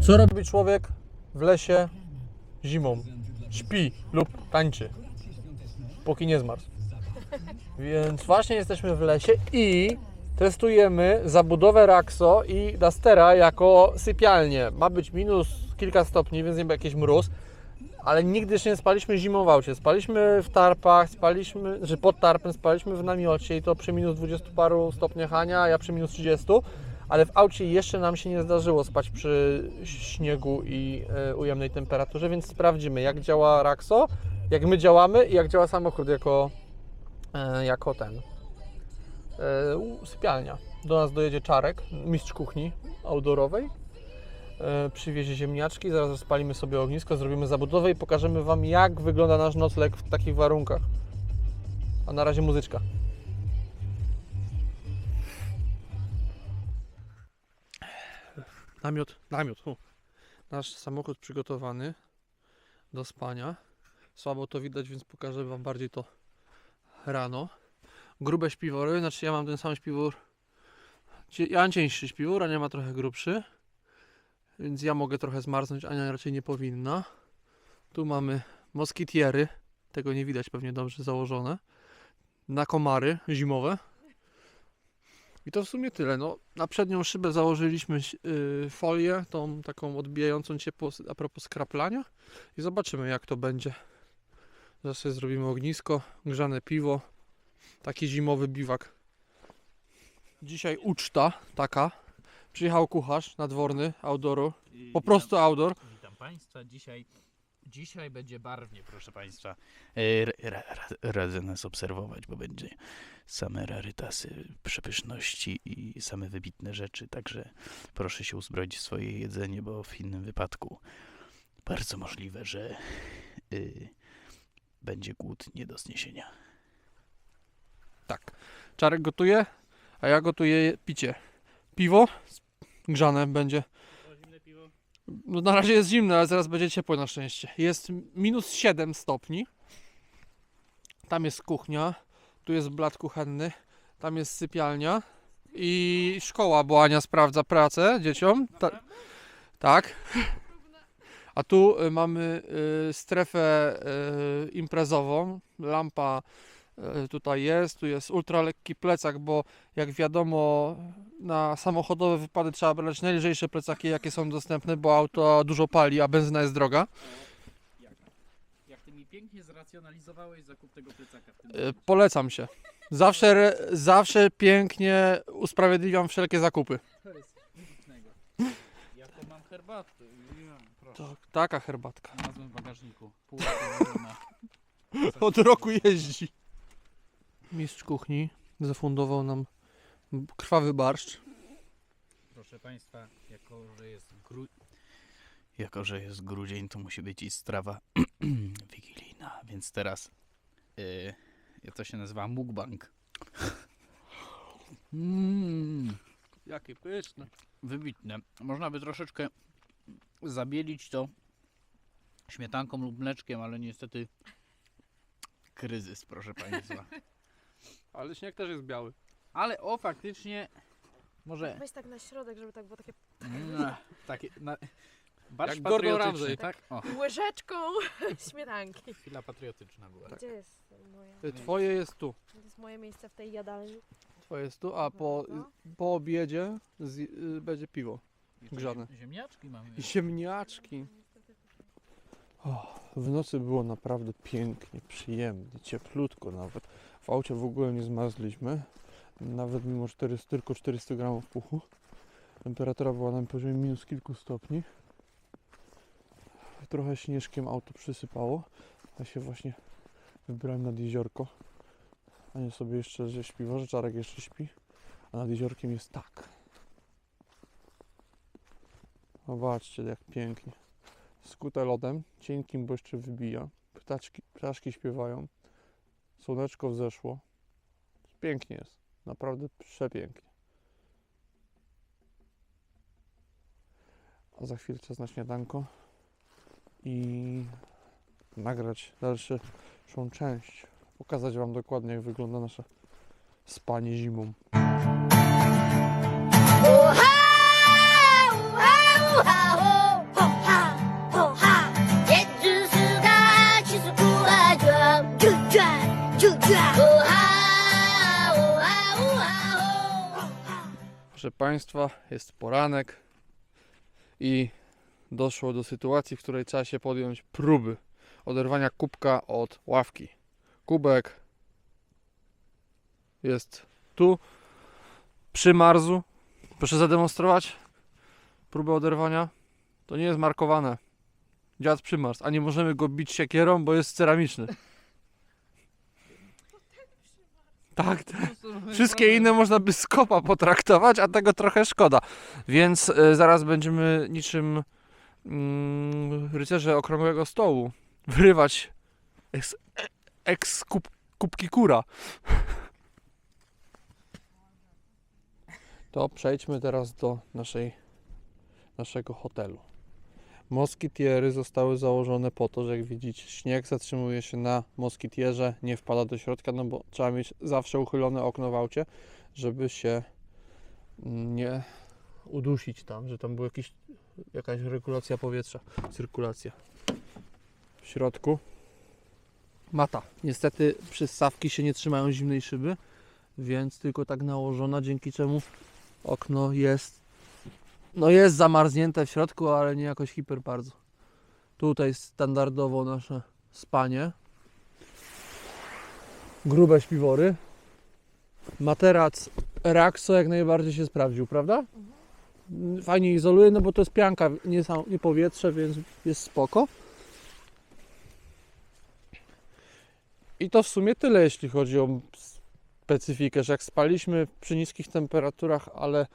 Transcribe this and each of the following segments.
Co robi człowiek w lesie zimą? Śpi lub tańczy, póki nie zmarzł. Więc właśnie jesteśmy w lesie i testujemy zabudowę Raxo i Dastera jako sypialnię. Ma być minus kilka stopni, więc nie był jakiś mróz, ale nigdy jeszcze nie spaliśmy zimą w. Spaliśmy w tarpach, spaliśmy, że pod tarpem, spaliśmy w namiocie i to przy minus 20 paru stopniach Hania, a ja przy minus 30 ale w aucie jeszcze nam się nie zdarzyło spać przy śniegu i e, ujemnej temperaturze, więc sprawdzimy jak działa Raxo, jak my działamy i jak działa samochód jako, e, jako ten e, sypialnia. Do nas dojedzie Czarek, mistrz kuchni outdoorowej. Przywiezie ziemniaczki, zaraz rozpalimy sobie ognisko, zrobimy zabudowę i pokażemy Wam jak wygląda nasz nocleg w takich warunkach. A na razie muzyczka. Namiot, namiot. Nasz samochód przygotowany do spania. Słabo to widać, więc pokażę Wam bardziej to rano. Grube śpiwory, znaczy ja mam ten sam śpiwór. Ja mam cieńszy śpiwór, Ania ma trochę grubszy. Więc ja mogę trochę zmarznąć, Ania raczej nie powinna. Tu mamy moskitiery. Tego nie widać pewnie dobrze założone. Na komary zimowe. I to w sumie tyle. No, na przednią szybę założyliśmy yy, folię, tą taką odbijającą ciepło a propos skraplania. I zobaczymy jak to będzie. Zaraz zrobimy ognisko, grzane piwo. Taki zimowy biwak. Dzisiaj uczta taka. Przyjechał kucharz nadworny, outdooru. Po prostu outdoor. Witam Państwa. Dzisiaj, dzisiaj będzie barwnie, proszę Państwa. E, ra- ra- ra- Radzę nas obserwować, bo będzie same rarytasy, przepyszności i same wybitne rzeczy. Także proszę się uzbroić w swoje jedzenie, bo w innym wypadku bardzo możliwe, że y, będzie głód nie do zniesienia. Tak. Czarek gotuje, a ja gotuję picie. Piwo grzane będzie. No na razie jest zimno, ale zaraz będzie ciepło na szczęście. Jest minus 7 stopni. Tam jest kuchnia, tu jest blat kuchenny, tam jest sypialnia i szkoła, bo Ania sprawdza pracę dzieciom. Ta, tak. A tu y, mamy y, strefę y, imprezową, lampa tutaj jest, tu jest ultra lekki plecak, bo jak wiadomo na samochodowe wypady trzeba brać najlżejsze plecaki jakie są dostępne, bo auto dużo pali, a benzyna jest droga. Jak, jak Ty mi pięknie zracjonalizowałeś zakup tego plecaka w tym E, Polecam się. Zawsze, re- zawsze pięknie usprawiedliwiam wszelkie zakupy. To jest wybitnego. Mam herbatę. Ja, proszę. To, taka herbatka. Znalazłem w bagażniku. Pół roku leżona. Od roku jeździ. Mistrz kuchni zafundował nam krwawy barszcz. Proszę Państwa, jako że jest gru... jako że jest grudzień, to musi być i strawa wigilijna, więc teraz yy, to się nazywa mukbang. Mm, Jakie pyszne. wybitne. Można by troszeczkę zabielić to śmietanką lub mleczkiem, ale niestety kryzys, proszę Państwa. Ale śnieg też jest biały. Ale o, faktycznie może Weź tak na środek, żeby tak było takie Mm, takie na, barsz Jak Gordon patriotyczny, Ramsay. tak? O, łyżeczką śmietanki. chwila patriotyczna była. Gdzie jest moja? E, Twoje jest tu. To jest moje miejsce w tej jadalni. Twoje jest tu, a po, po obiedzie z, y, będzie piwo. Grzane. ziem- Ziemniaczki mamy. Ziemniaczki. W nocy było naprawdę pięknie, przyjemnie, cieplutko nawet. W aucie w ogóle nie zmarzliśmy. Nawet mimo 400, tylko 400 gramów puchu. Temperatura była na poziomie minus kilku stopni. Trochę śnieżkiem auto przysypało. Ja się właśnie wybrałem nad jeziorko. A nie sobie jeszcze śpi, że Czarek jeszcze śpi. A nad jeziorkiem jest tak. Zobaczcie jak pięknie. Skute lodem, cienkim, bo jeszcze wybija. Ptaczki, ptaszki śpiewają. Słoneczko wzeszło. Pięknie jest. Naprawdę przepięknie. A za chwilę czas na śniadanko i nagrać dalszą część. Pokazać Wam dokładnie, jak wygląda nasze spanie zimą. Oh, Państwa, jest poranek i doszło do sytuacji, w której trzeba się podjąć próby oderwania kubka od ławki. Kubek jest tu, przymarzł. Proszę zademonstrować próbę oderwania. To nie jest markowane. Dziad przymarzł, a nie możemy go bić siekierą, bo jest ceramiczny. Tak, te, wszystkie inne można by z kopa potraktować, a tego trochę szkoda. Więc e, zaraz będziemy niczym mm, rycerze okrągłego stołu wyrywać eks, eks kub, kubki kura. To przejdźmy teraz do naszej, naszego hotelu. Moskitiery zostały założone po to, że jak widzicie, śnieg zatrzymuje się na moskitierze, nie wpada do środka, no bo trzeba mieć zawsze uchylone okno w aucie, żeby się nie udusić tam, że tam była jakiś, jakaś regulacja powietrza, cyrkulacja. W środku mata. Niestety przystawki się nie trzymają zimnej szyby, więc tylko tak nałożona, dzięki czemu okno jest no jest zamarznięte w środku, ale nie jakoś hiper bardzo. Tutaj standardowo nasze spanie. Grube śpiwory. Materac Raxo jak najbardziej się sprawdził, prawda? Fajnie izoluje, no bo to jest pianka, nie, sam, nie powietrze, więc jest spoko. I to w sumie tyle, jeśli chodzi o specyfikę, że jak spaliśmy przy niskich temperaturach, ale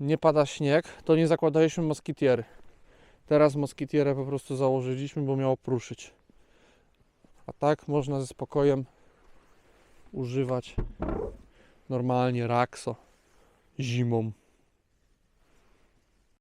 nie pada śnieg, to nie zakładaliśmy moskitiery. Teraz moskitierę po prostu założyliśmy, bo miało pruszyć. A tak można ze spokojem używać normalnie Raxo zimą.